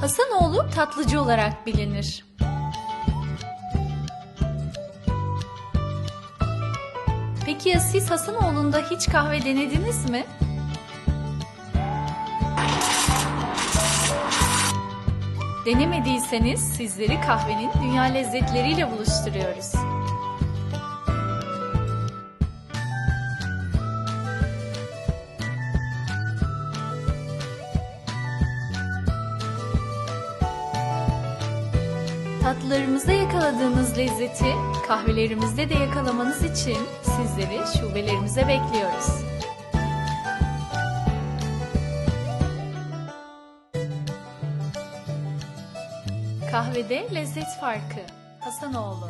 Hasanoğlu tatlıcı olarak bilinir. Peki ya siz Hasanoğlu'nda hiç kahve denediniz mi? Denemediyseniz sizleri kahvenin dünya lezzetleriyle buluşturuyoruz. Tatlılarımızda yakaladığımız lezzeti kahvelerimizde de yakalamanız için sizleri şubelerimize bekliyoruz. Kahvede lezzet farkı. Hasanoğlu